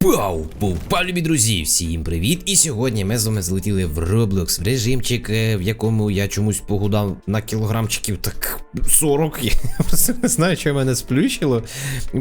Пау! Пау, любі друзі! Всім привіт! І сьогодні ми з вами злетіли в Roblox, в режимчик, е, в якому я чомусь погудав на кілограмчиків так 40. Я просто не знаю, що мене сплющило.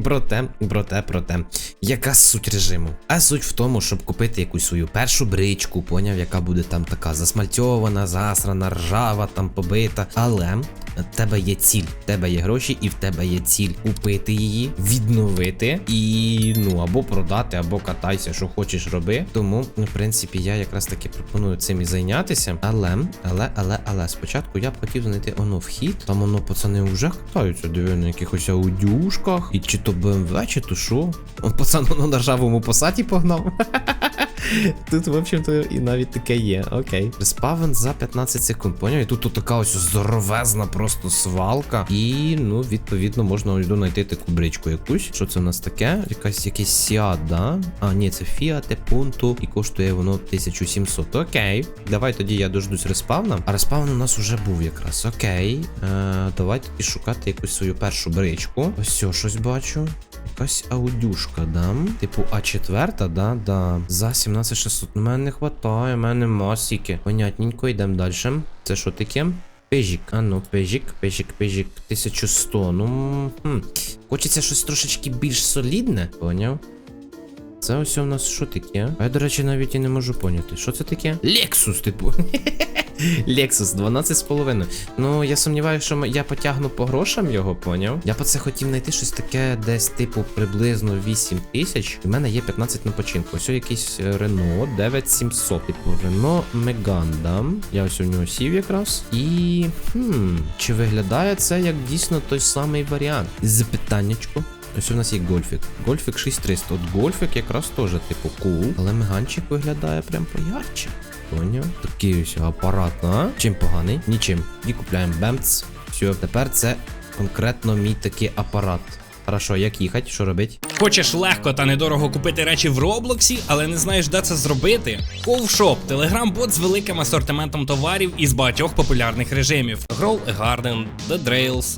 Проте, проте, проте. Яка суть режиму? А суть в тому, щоб купити якусь свою першу бричку, поняв, яка буде там така засмальтьована, засрана, ржава, там побита. Але в тебе є ціль, в тебе є гроші, і в тебе є ціль купити її, відновити і ну або продати, або катайся, що хочеш роби. Тому, ну, в принципі, я якраз таки пропоную цим і зайнятися. Але, але, але, але спочатку я б хотів знайти оно вхід. Там воно пацани вже катаються, диви на якихось аудюшках, і чи то БМВ, чи то що. О, пацан воно на ржавому посаді погнав. Тут, в общем-то, і навіть таке є. Окей. Респавен за 15 секунд. Поняв? І тут, така ось здоровезна просто свалка. І, ну, відповідно, можна ось знайти таку бричку якусь. Що це в нас таке? Якась якийсь Сіат, да? А, ні, це Fiat Punto. І коштує воно 1700. Окей. Давай тоді я дождусь респавна. А респавн у нас уже був якраз. Окей. Е, давай тоді шукати якусь свою першу бричку. Ось щось бачу. Якась аудюшка, да? Типу А4, да, да. За 17600. Ну, мене не хватає, в мене масіки. Понятненько, йдемо далі. Це що таке? Пежік, а ну, пежік, пежік, пежік, 1100. Ну. Хм. Хочеться щось трошечки більш солідне, поняв? Це ось у нас що таке? А я, до речі, навіть і не можу поняти. Що це таке? Лексус, типу. Лексус 12,5. Ну, я сумніваюся, що я потягну по грошам його, поняв? Я по це хотів знайти щось таке, десь, типу, приблизно 8 тисяч. У мене є 15 на починку. Ось якийсь Renault 9700. Типу Renault Megane, да? Я ось у нього сів якраз. І. Хм, чи виглядає це як дійсно той самий варіант? Запитаннячко. Ось у нас є гольфік. Гольфік 6300. От гольфік якраз теж, типу, кул. Але меганчик виглядає прям поярче. Поняв? Такий ось апарат, а? Чим поганий? Нічим. І купляємо бемц. Все, тепер це конкретно мій такий апарат. Хорошо, як їхати? Що робить? Хочеш легко та недорого купити речі в Роблоксі, але не знаєш, де це зробити? Ковшоп телеграм-бот з великим асортиментом товарів із багатьох популярних режимів: Grow a Garden, The Drails,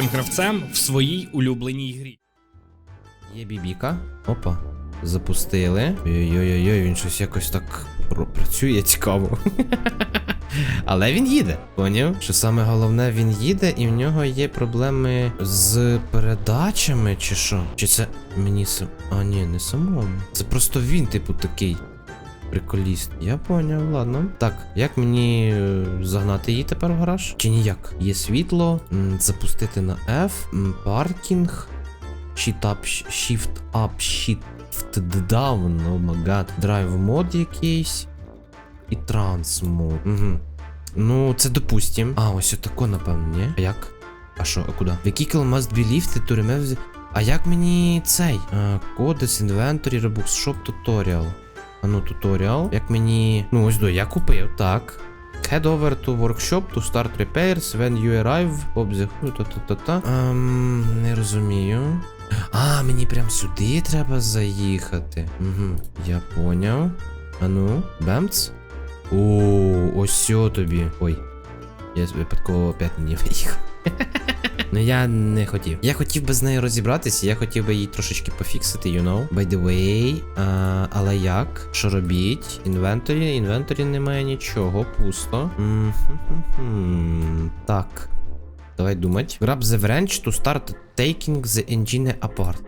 найкрутішим гравцем в своїй улюбленій грі. Є бібіка. Опа. Запустили. Ой-ой-ой, він щось якось так пр- працює цікаво. Але він їде, поняв? Що саме головне, він їде, і в нього є проблеми з передачами, чи що? Чи це мені сам. А, ні, не самому. Це просто він, типу, такий. Приколіст. Я поняв, ладно. Так, як мені е, загнати її тепер в гараж? Чи ніяк? Є світло, запустити на F, паркінг. Shift up, shift up, shift down, oh my god. Drive мод якийсь. І транс мод. Угу. Ну, це допустим. А, ось отако, напевно, ні? А як? А що, а куди? Vehicle must be lifted to remove. А як мені цей? Кодес, inventory, Robux Shop, tutorial. А ну, туторіал. Як мені. Ну, ось до, я купив, так. Head over to workshop to start repairs when you arrive. Observe. Та-та-та-та. Ем, не розумію. А, мені прям сюди треба заїхати. Угу, я поняв. А ну, бемц. О, ось тобі. Ой. Я випадково опять не виїхав. Ну я не хотів. Я хотів би з нею розібратися, я хотів би її трошечки пофіксити, you know. By the way, а, але як? Що робіть? Інвенторі, інвенторі немає нічого, пусто. Так. Давай думать. Grab the wrench to start taking the engine apart.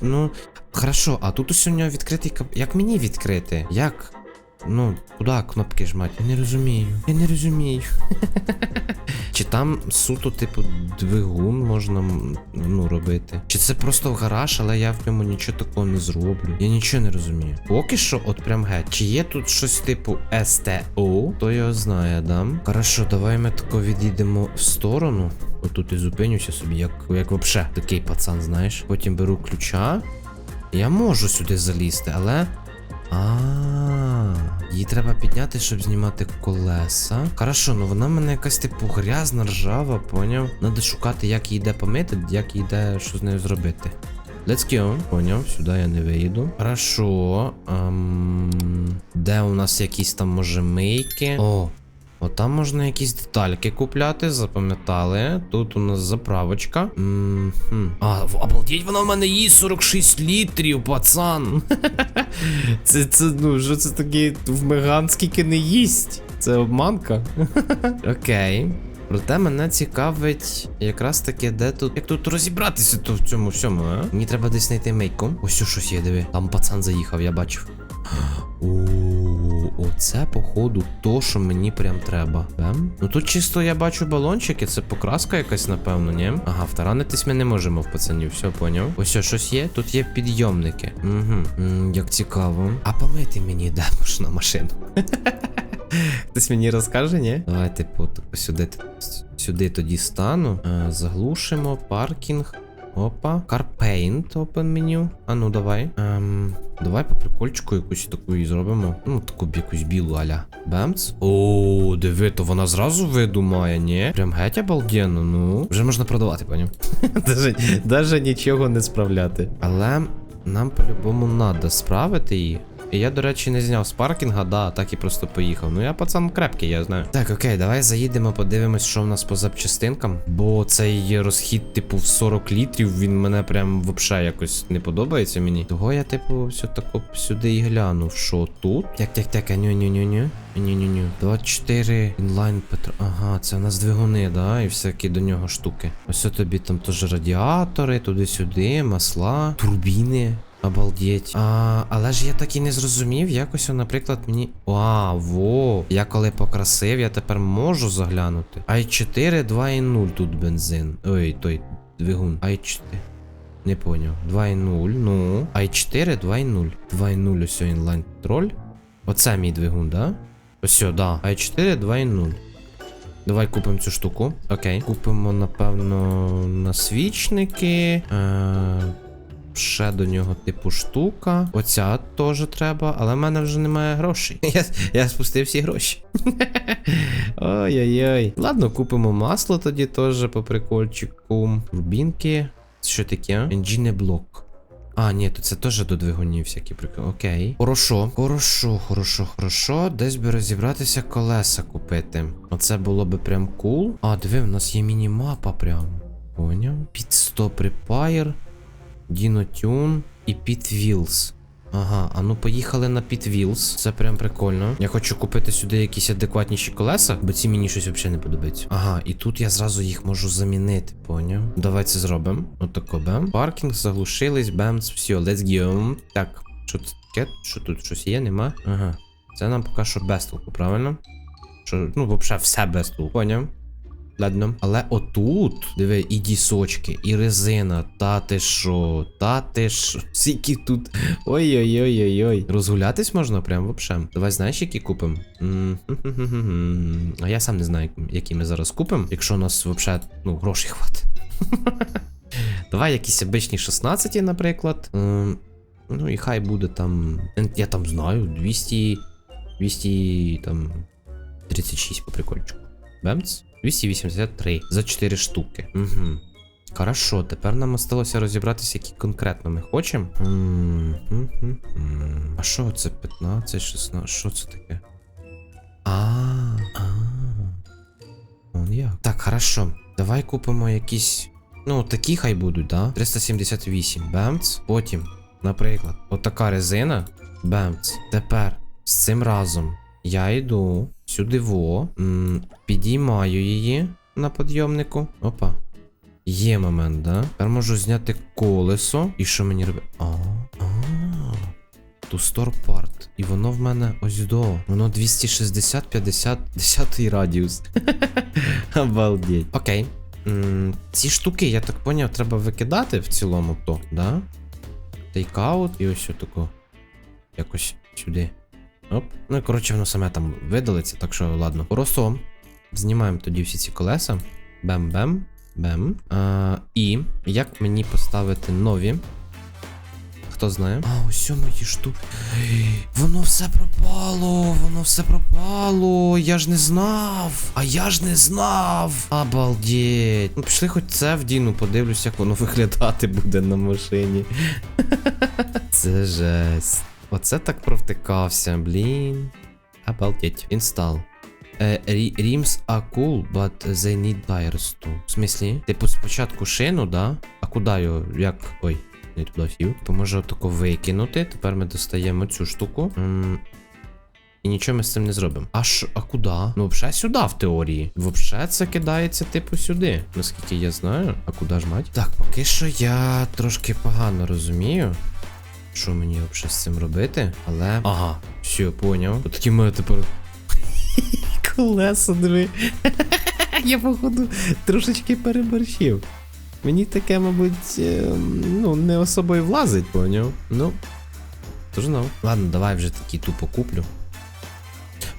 Ну, хорошо, а тут ось у нього відкритий кап... Як мені відкрити? Як? Ну, куди кнопки жмать? Я не розумію. Я не розумію. Чи там суто, типу, двигун можна ну, робити? Чи це просто гараж, але я в ньому нічого такого не зроблю? Я нічого не розумію. Поки що, от прям геть. Чи є тут щось типу СТО? То його знає, да? Хорошо, давай ми тако відійдемо в сторону. Отут і зупинюся собі, як, як вообще такий пацан, знаєш. Потім беру ключа. Я можу сюди залізти, але. А, її треба підняти, щоб знімати колеса. Хорошо, ну вона в мене якась типу грязна, ржава, поняв? Надо шукати, як її де помити, як її де що з нею зробити. Let's go. Поняв, сюди я не виїду. Хорошо. Ам... Де у нас якісь там може мийки? О, От там можна якісь детальки купляти, запам'ятали. Тут у нас заправочка. А, обалдеть, вона в мене їсть 46 літрів, пацан. це, це, ну, що це таке в Меган скільки не їсть? Це обманка. Окей. Проте мене цікавить якраз таки, де тут. Як тут розібратися то в цьому всьому, а? Мені треба десь знайти мейку. Ось що щось є, диви. Там пацан заїхав, я бачив. Оце, походу, то, що мені прям треба. Бем? Ну тут чисто я бачу балончики, це покраска якась, напевно, ні? Ага, втаранитись ми не можемо в пацанів, все поняв. Ось що, щось є. Тут є підйомники. Угу. М, як цікаво. А помити мені де можна машину. Хтось мені розкаже, ні? Давайте по сюди, сюди тоді стану. Е, заглушимо, паркінг. Опа. Carpaint open меню. А ну давай. Ем, давай по прикольчику якусь таку і зробимо. Ну, таку б якусь білу аля. Бемц. О, диви, то вона зразу видумає, ні? Прям геть обалденно, ну. Вже можна продавати, паню. даже нічого не справляти. Але нам по-любому треба справити її. І я, до речі, не зняв з паркінга, да, так і просто поїхав. Ну я пацан крепкий, я знаю. Так, окей, давай заїдемо, подивимось, що в нас по запчастинкам. Бо цей розхід, типу, в 40 літрів, він мене прям вообще якось не подобається мені. Того я, типу, все тако сюди і глянув. Що тут? Так, так, так, ню ню ню ню Ню-ню-ню. 24 інлайн петро. Ага, це у нас двигуни, да, і всякі до нього штуки. Ось тобі там теж радіатори, туди-сюди, масла, турбіни. Обалдеть. А, але ж я так і не зрозумів, якось, наприклад, мені. А, во. Я коли покрасив, я тепер можу заглянути. i4 2.0 тут бензин. Ой, той двигун. i4. Не поняв. 2.0, ну. i4 2.0. 2.0 ось інлайн троль. Оце мій двигун, да? Ось, да. i4 2.0. Давай купимо цю штуку. Окей. Купимо, напевно, насвічники. Е ще до нього типу штука. Оця теж треба, але в мене вже немає грошей. Я, я спустив всі гроші. Ой-ой-ой. Ладно, купимо масло тоді теж по прикольчику. Рубінки. Що таке? Engine блок. А, ні, то це теж до двигунів всякі приколи. Окей. Хорошо, хорошо, хорошо, хорошо. Десь би розібратися колеса купити. Оце було би прям кул. А, диви, в нас є міні-мапа прям. Поняв? Підстоп репайр. Дінотюн і Pit Wheels. Ага, а ну поїхали на Pit Wheels. Це прям прикольно. Я хочу купити сюди якісь адекватніші колеса, бо ці мені щось взагалі не подобаються. Ага, і тут я зразу їх можу замінити, поняв? Давай це зробимо. Отако бем. Паркінг, заглушились, бемс, все, let's go. Так, що це таке? Що тут щось є, нема? Ага. Це нам поки що без правильно? Що, ну, взагалі все без толку. Поняв? Ладно. Але отут, диви, і дісочки, і резина. Та ти що, та ти що. Скільки тут. Ой-ой-ой-ой-ой. Розгулятись можна прям вообще. Давай знаєш, які купимо? А я сам не знаю, які ми зараз купимо. Якщо у нас вообще, ну, грошей хватить. Давай якісь обичні 16, наприклад. Ну і хай буде там. Я там знаю, 200. 200 там. 36 по прикольчику. Бемц? 283 за 4 штуки. Угу. Хорошо, тепер нам осталося розібратися, які конкретно ми хочемо. А що це 15, 16? Що це таке? А. Он як. Так, хорошо. Давай купимо якісь. Ну, такі хай будуть, да? 378. Бемц. Потім, наприклад, отака резина. Бемц. Тепер з цим разом я йду сюди во. Підіймаю її на підйомнику. Опа. Є момент, да? Тепер можу зняти колесо. І що мені робити? А, а. Ту парт. І воно в мене ось до. Воно 260, 50, 10 радіус. Обалдеть. Окей. Ці штуки, я так поняв, треба викидати в цілому то, да? Тейкаут і ось отако. Якось сюди. Оп. Ну коротше, воно саме там видалиться, так що ладно. Просто знімаємо тоді всі ці колеса. Бем-бем. Бем. А, і як мені поставити нові? хто знає. А, ось мої штуки. Воно все пропало, воно все пропало. Я ж не знав. А я ж не знав. Обалдеть. Ну, пішли хоч це вдіну, подивлюсь, як воно виглядати буде на машині. Це жесть. Оце так провтикався, блін. Обалдеть. Рі- Rims are cool, but they need tires too. В смислі? Типу спочатку шину, да? А куди його? Як. Ой, не туди сів. То може отако викинути. Тепер ми достаємо цю штуку. М, І нічого ми з цим не зробимо. А що, а куди? Ну, взагалі сюди, в теорії. Взагалі це кидається, типу, сюди. Наскільки я знаю. А куди ж мать? Так, поки що я трошки погано розумію. Що мені взагалі з цим робити? Але. Ага, все, поняв. От такі ми тепер. Колесо диви. Я, походу, трошечки переборщив. Мені таке, мабуть, е, ну, не особо й влазить, поняв. Ну. Тож знав. Ладно, давай вже такі тупо куплю.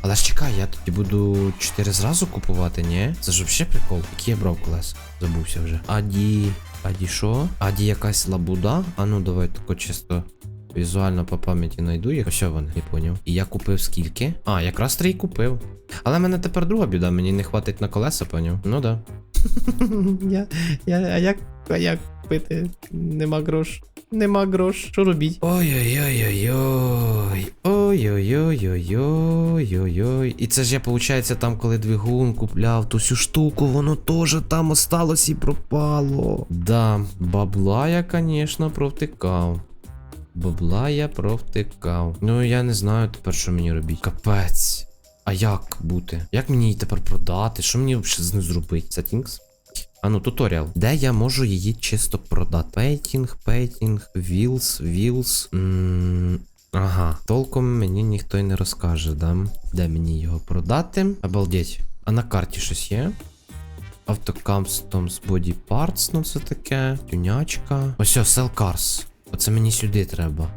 Але ж чекай, я тоді буду 4 зразу купувати, ні? Це ж взагалі прикол. Які я брав колеса? Забувся вже. Аді. Аді що? Аді якась лабуда? А ну давай тако чисто візуально по пам'яті знайду їх. Що вони, не поняв. І я купив скільки? А, якраз три купив. Але в мене тепер друга біда, мені не хватить на колеса, поняв? Ну да. я, я, а як, а як купити? Нема грош. Нема грош. Що робіть? Ой-ой-ой-ой-ой. Ой-ой-ой-ой-ой-ой-ой. І це ж я, виходить, там, коли двигун купляв ту всю штуку, воно теж там осталось і пропало. Да, бабла я, звісно, провтикав. Бабла я провтикав. Ну я не знаю тепер, що мені робити. Капець. А як бути? Як мені її тепер продати? Що мені взагалі з нею зробити? Settings? А ну, туторіал. Де я можу її чисто продати? Пейтінг, пейтінг, вілс, вілс. Ага, толком мені ніхто й не розкаже, да? Де мені його продати? Обалдеть. А на карті щось є? Автокамстомс Body Parts, ну це таке. Тюнячка. Ось, о, Sell. Оце мені сюди треба.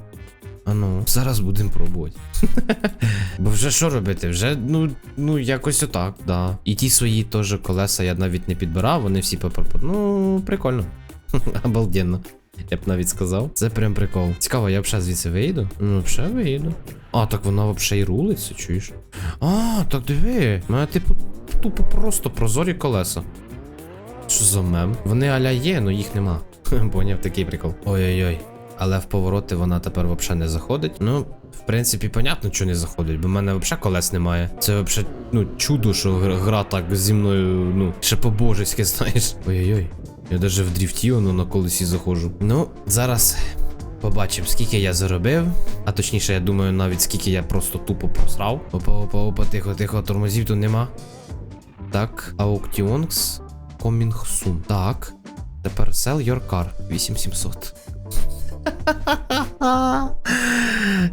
А ну, зараз будемо пробувати. Бо вже що робити? Вже, ну, ну, якось отак, да. І ті свої теж колеса я навіть не підбирав, вони всі попро... Ну, прикольно. Обалденно. Я б навіть сказав. Це прям прикол. Цікаво, я взагалі звідси вийду? Ну, взагалі вийду. А, так вона взагалі і рулиться, чуєш? А, так диви. У мене, типу, тупо просто прозорі колеса. Що за мем? Вони аля є, але їх нема. Поняв такий прикол. Ой-ой-ой. Але в повороти вона тепер взагалі не заходить. Ну, в принципі, понятно, що не заходить, бо в мене взагалі колес немає. Це взагалі, ну, чудо, що гра, так зі мною, ну, ще по-божеськи, знаєш. Ой-ой-ой. Я навіть в дріфті воно на колесі заходжу. Ну, зараз побачимо, скільки я заробив. А точніше, я думаю, навіть скільки я просто тупо просрав. Опа, опа, опа, тихо, тихо, тормозів тут нема. Так, Auktionx Coming soon. Так. Тепер sell your car 8700.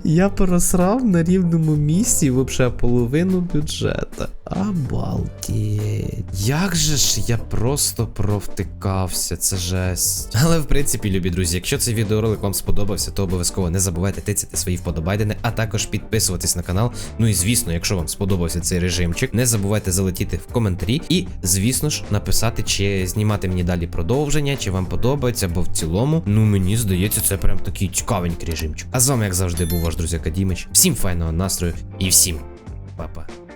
Я просрав на рівному місці взагалі половину бюджета. Обалдеть. Як же ж я просто провтикався, це жесть. Але в принципі, любі друзі, якщо цей відеоролик вам сподобався, то обов'язково не забувайте тицяти свої вподобайдени, а також підписуватись на канал. Ну і звісно, якщо вам сподобався цей режимчик, не забувайте залетіти в коментарі і, звісно ж, написати, чи знімати мені далі продовження, чи вам подобається, бо в цілому, ну мені здається, це прям такий цікавенький режимчик. А з вами, як завжди, був ваш друзяка Дімич. Всім файного настрою і всім па-па.